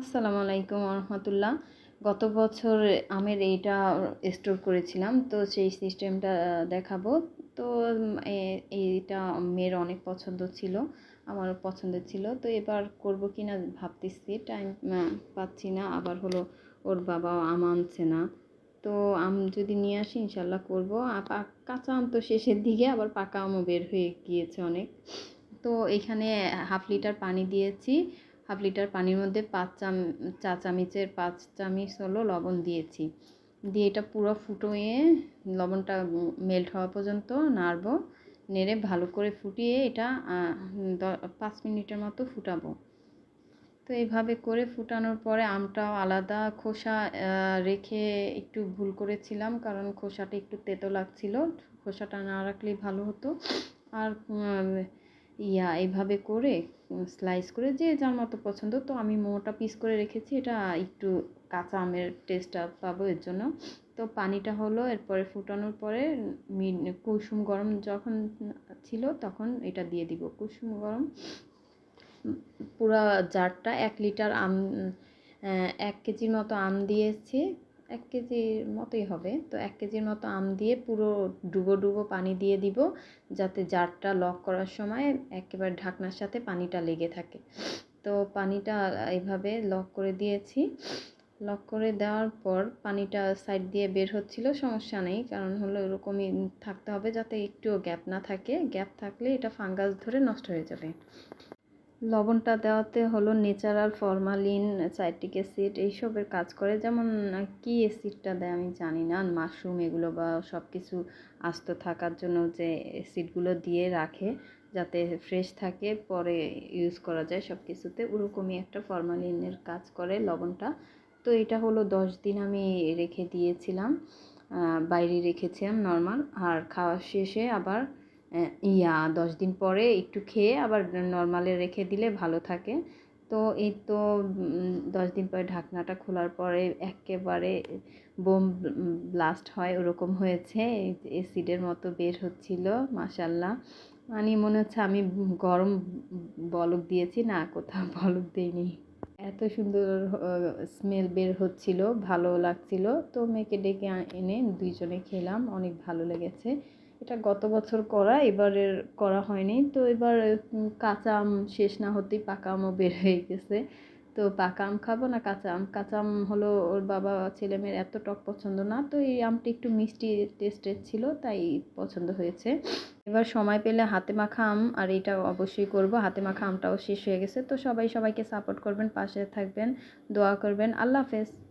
আসসালামু আলাইকুম রহমতুল্লাহ গত বছর আমের এইটা স্টোর করেছিলাম, তো সেই সিস্টেমটা দেখাবো। তো এইটা মেয়ের অনেক পছন্দ ছিল, আমারও পছন্দের ছিল। তো এবার করব কি না ভাবতেছি টাইম পাচ্ছি না, আবার হলো ওর বাবা আম আনছে না। তো আম যদি নিয়ে আসি ইনশাল্লাহ করব। কাঁচা আম তো শেষের দিকে, আবার পাকা আমও বের হয়ে গিয়েছে অনেক। তো এখানে হাফ লিটার পানি দিয়েছি। হাফ লিটার পানির মধ্যে পাঁচ চাম, চা চামচের পাঁচ চামচ হলো লবণ দিয়েছি। দিয়ে এটা পুরো ফুটোয়ে লবণটা মেল্ট হওয়া পর্যন্ত নাড়বো। নেড়ে ভালো করে ফুটিয়ে এটা পাঁচ মিনিটের মতো ফুটাবো। তো এইভাবে করে ফুটানোর পরে আমটাও আলাদা খোসা রেখে একটু ভুল করেছিলাম কারণ খোসাটা একটু তেতো লাগছিল। খোসাটা না রাখলেই ভালো হতো। আর ইয়া এইভাবে করে স্লাইস করে যে যার মতো পছন্দ। তো আমি মোটা পিস করে রেখেছি। এটা একটু কাঁচা আমের টেস্টটা পাবো এর জন্য। তো পানিটা হলো, এরপরে ফুটানোর পরে কুসুম গরম যখন ছিল তখন এটা দিয়ে দিব। কুসুম গরম, পুরো জারটা এক লিটার আম এক কেজির মতো আম দিয়েছি। এক কেজির মতোই হবে। তো এক কেজির মতো আম দিয়ে পুরো ডুবো ডুবো পানি দিয়ে দিব, যাতে জারটা লক করার সময় একেবারে ঢাকনার সাথে পানিটা লেগে থাকে। তো পানিটা এইভাবে লক করে দিয়েছি। লক করে দেওয়ার পর পানিটা সাইড দিয়ে বের হচ্ছিল, সমস্যা নেই, কারণ হলো এরকমই থাকতে হবে যাতে একটুও গ্যাপ না থাকে। গ্যাপ থাকলে এটা ফাঙ্গাস ধরে নষ্ট হয়ে যাবে। লবণটা দেওয়াতে হলো নেচারাল ফরমালিন সাইট্রিক অ্যাসিড এইসবের কাজ করে। যেমন কি অ্যাসিডটা দেয় আমি জানি না। মাশরুম এগুলো বা সব কিছু আস্ত থাকার জন্য যে অ্যাসিডগুলো দিয়ে রাখে, যাতে ফ্রেশ থাকে, পরে ইউজ করা যায় সব কিছুতে ওরকমই একটা ফরমালিনের কাজ করে লবণটা। তো এটা হলো দশ দিন আমি রেখে দিয়েছিলাম। বাইরে রেখেছিলাম নর্মাল আর খাওয়া শেষে আবার ইয়া, দশ দিন পরে একটু খেয়ে আবার নর্মালে রেখে দিলে ভালো থাকে। তো এই তো দশ দিন পরে ঢাকনাটা খোলার পরে একেবারে বোম ব্লাস্ট হয়, ওরকম হয়েছে। অ্যাসিডের মতো বের হচ্ছিল মাসাল্লাহ মানে মনে হচ্ছে আমি গরম বলক দিয়েছি, না কোথাও বলক দিইনি। এত সুন্দর স্মেল বের হচ্ছিল, ভালো লাগছিল। তো মেয়েকে ডেকে এনে দুইজনে খেলাম, অনেক ভালো লেগেছে। এটা গত বছর করা, এবারের করা হয়নি। তো এবার কাঁচা আম শেষ না হতেই পাকা আমও বের হয়ে গেছে। তো পাকা আম খাব না কাঁচা আম? কাঁচা আম হলো ওর বাবা ছেলে মেয়ের এত টক পছন্দ না। তো এই আমটা একটু মিষ্টি টেস্টের ছিল, তাই পছন্দ হয়েছে। এবার সময় পেলে হাতে মাখা আম, আর এটা অবশ্যই করব। হাতে মাখা আমটাও শেষ হয়ে গেছে। তো সবাই সবাইকে সাপোর্ট করবেন, পাশে থাকবেন, দোয়া করবেন। আল্লাহ হাফেজ।